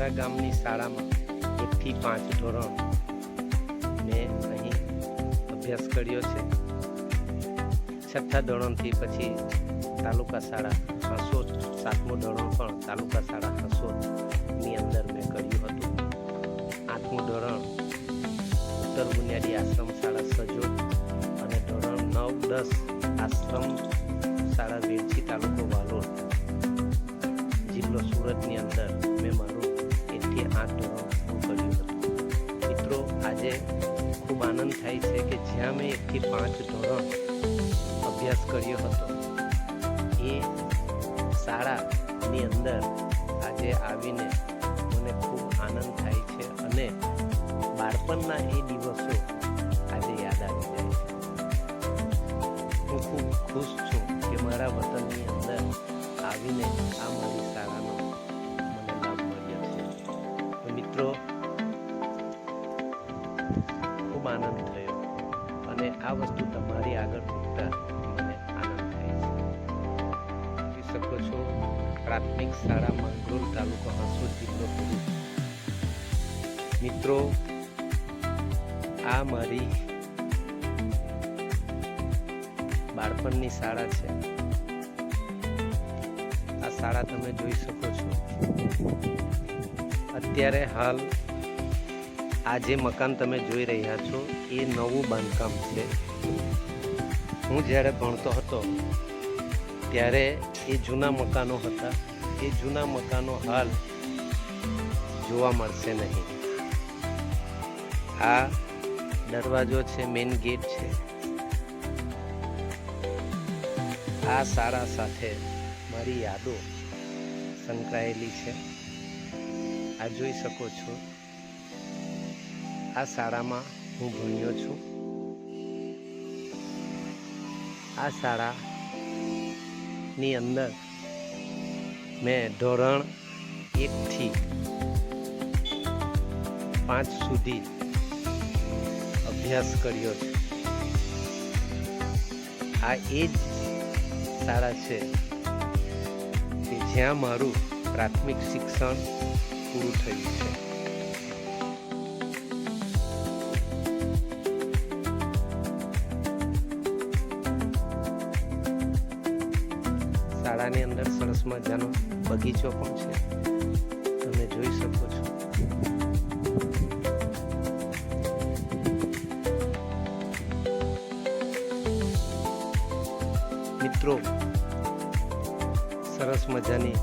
અમારા ગામની શાળામાં એકથી પાંચ ધોરણ મેં અહીં અભ્યાસ કર્યો છે. છઠ્ઠા ધોરણથી પછી તાલુકા શાળા હસોદ, સાતમું ધોરણ પણ તાલુકા શાળા હસોદની અંદર મેં કર્યું હતું. આઠમું ધોરણ ઉત્તર બુનિયાદી આશ્રમ શાળા સજોદ અને ધોરણ નવ, દસ આશ્રમ શાળા વેડછી તાલુકો વાલોડ જિલ્લો સુરતની અંદર મારું એકથી ધોવાનું કર્યું હતું મિત્રો, આજે ખૂબ આનંદ થાય છે કે જ્યાં મેં એકથી પાંચ ધોરણ અભ્યાસ કર્યો હતો, એ શાળાની અંદર આજે આવીને મને ખૂબ આનંદ થાય છે અને બાળપણના એ દિવસો આજે યાદ આવી જાય છે. હું ખૂબ ખુશ છું કે મારા વતનની અંદર આવીને આ મારી શાળાનો આનંદ થયો અને આ વસ્તુ તમારી આગળ મૂકતા મને આનંદ થાય છે. જોઈ શકો છો, પ્રાથમિક શાળા માંગરોળ તાલુકો હસોદ જિલ્લો મિત્રો, આ મારી બાળપણની શાળા છે. આ શાળા તમે જોઈ શકો છો. અત્યારે હાલ આ જે મકાન તમે જોઈ રહ્યા છો, એ નવું બાંધકામ છે. હું જ્યારે ભણતો હતો, ત્યારે એ જૂના મકાનો હતા. એ જૂના મકાનો હાલ જોવા મળશે નહીં. આ દરવાજો છે મેઇન ગેટ છે. આ સારા સાથે મારી યાદો સંકળાયેલી છે. આ જોઈ શકો છો. આ શાળામાં હું ભણ્યો છું. આ શાળાની અંદર મેં ધોરણ એકથી પાંચ સુધી અભ્યાસ કર્યો છે. આ એ જ શાળા છે કે જ્યાં મારું પ્રાથમિક શિક્ષણ પૂરું થયું છે. શાળાની અંદર સરસ મજાનો બગીચો પણ છે. તમે જોઈ શકો છો. મિત્રો સરસ મજાની